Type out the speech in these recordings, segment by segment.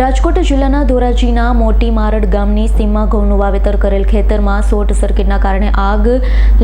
રાજકોટ જિલ્લાના ધોરાજીના મોટી મારડ ગામની સીમમાં ઘઉંનું વાવેતર કરેલ ખેતરમાં શોર્ટ સર્કિટના કારણે આગ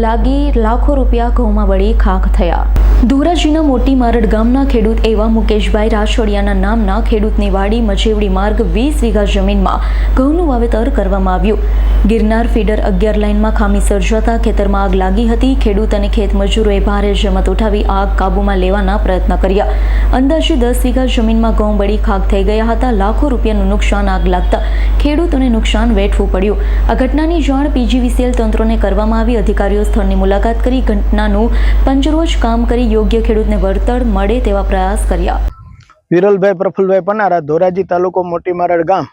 લાગી લાખો રૂપિયા ઘઉંમાં બળી ખાખ થયા. ધોરાજીના મોટી મારડ ગામના ખેડૂત એવા મુકેશભાઈ રાછોડિયાના નામના ખેડૂતની વાડી, મજેવડી માર્ગ, વીસ વીઘા જમીનમાં ઘઉંનું વાવેતર કરવામાં આવ્યું. ગિરનાર ફીડર અગિયાર લાઇનમાં ખામી સર્જાતા ખેતરમાં આગ લાગી હતી. ખેડૂત અને ખેત મજૂરોએ ભારે જમત ઉઠાવી આગ કાબૂમાં લેવાના પ્રયત્ન કર્યા. અંદાજે દસ વીઘા જમીનમાં ઘઉં બળી ખાક થઈ ગયા હતા. લાખો રૂપિયાનું નુકસાન આગ લાગતા ખેડૂતોને નુકસાન વેઠવું પડ્યું. આ ઘટનાની જાણ પીજીવીસીએલ તંત્રોને કરવામાં આવી. અધિકારીઓ સ્થળની મુલાકાત કરી ઘટનાનું પંચરોજ કામ કરી યોગ્ય ખેડૂતને વળતર મળે તેવા પ્રયાસ કર્યા. વિરલભાઈ, પ્રફુલભાઈ પનારા, ધોરાજી તાલુકો મોટી મારડ ગામ.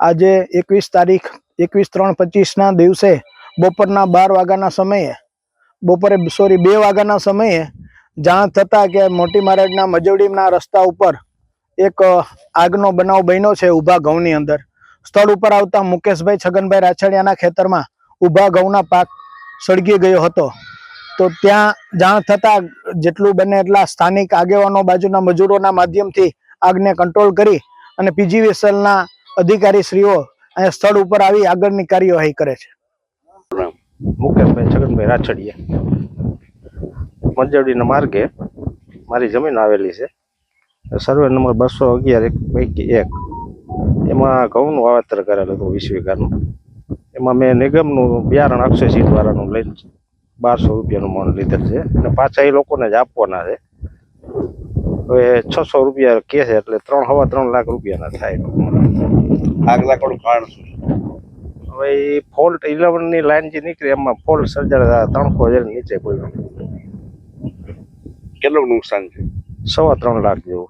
આજે એકવીસ તારીખ, એકવીસ ત્રણ પચીસના દિવસે બપોરના બાર વાગ્યાના સમયે, બપોરે, સોરી, બે વાગ્યાના સમયે જાણ થતાં કે મોટી મારડના મજવડીના રસ્તા ઉપર એક આગનો બનાવ બન્યો છે ઊભા ઘઉંની અંદર. સ્થળ ઉપર આવતા મુકેશભાઈ છગનભાઈ રાછડિયાના ખેતરમાં ઊભા ઘઉંના પાક સળગી ગયો હતો. તો ત્યાં જાણ થતાં જેટલું બને એટલા સ્થાનિક આગેવાનો બાજુના મજૂરોના માધ્યમથી આગને કંટ્રોલ કરી અને પીજીવીએસએલના અધિકારી શ્રીઓ અહીંયા સ્થળ ઉપર આવી આગળની કાર્યવાહી કરે છે. મુકેશભાઈ છગનભાઈ રાછડિયા. મજવડીના માર્ગે મારી જમીન આવેલી છે. સર્વે નંબર બસો અગિયાર, એક પૈકી એક. એમાં ઘઉંનું વાવેતર કરેલું હતું વીસ વીઘાનું. એમાં મેં નિગમનું બિયારણ અક્ષય સીટ વાળાનું લઈને બારસો રૂપિયાનું મણ લીધેલ છે. અને પાછા એ લોકોને જ આપવાના છે. હવે છસો રૂપિયા કે છે એટલે ત્રણ હવા ત્રણ લાખ રૂપિયાના થાય. આગ લાકડું કારણ શું? છે? હવે એ ફોલ્ટ ઇલેવનની લાઈન જે નીકળી એમાં ફોલ્ટ સર્જાતા તણખો હજાર નીચે પડ્યો. કેટલું નુકસાન છે? સવા ત્રણ લાખ જેવું.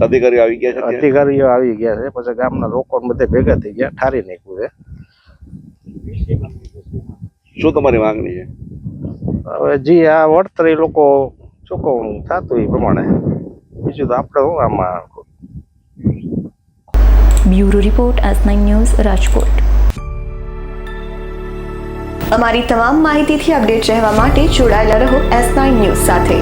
અધિકારીઓ આવી ગયા છે અધિકારીઓ આવી ગયા છે. પછી ગામના લોકો બધે ભેગા થઈ ગયા. ઠારી નાખ્યું છે. શું તમારી માંગણી છે? હવે જી આ વળતર એ લોકો ચૂકવણું થતું એ પ્રમાણે. બીજું તો આપણે શું આમાં bureau report S nine news Rajkot. અમારી તમામ માહિતીથી અપડેટ રહેવા માટે જોડાયેલા રહો એસ નાઇન ન્યૂઝ સાથે.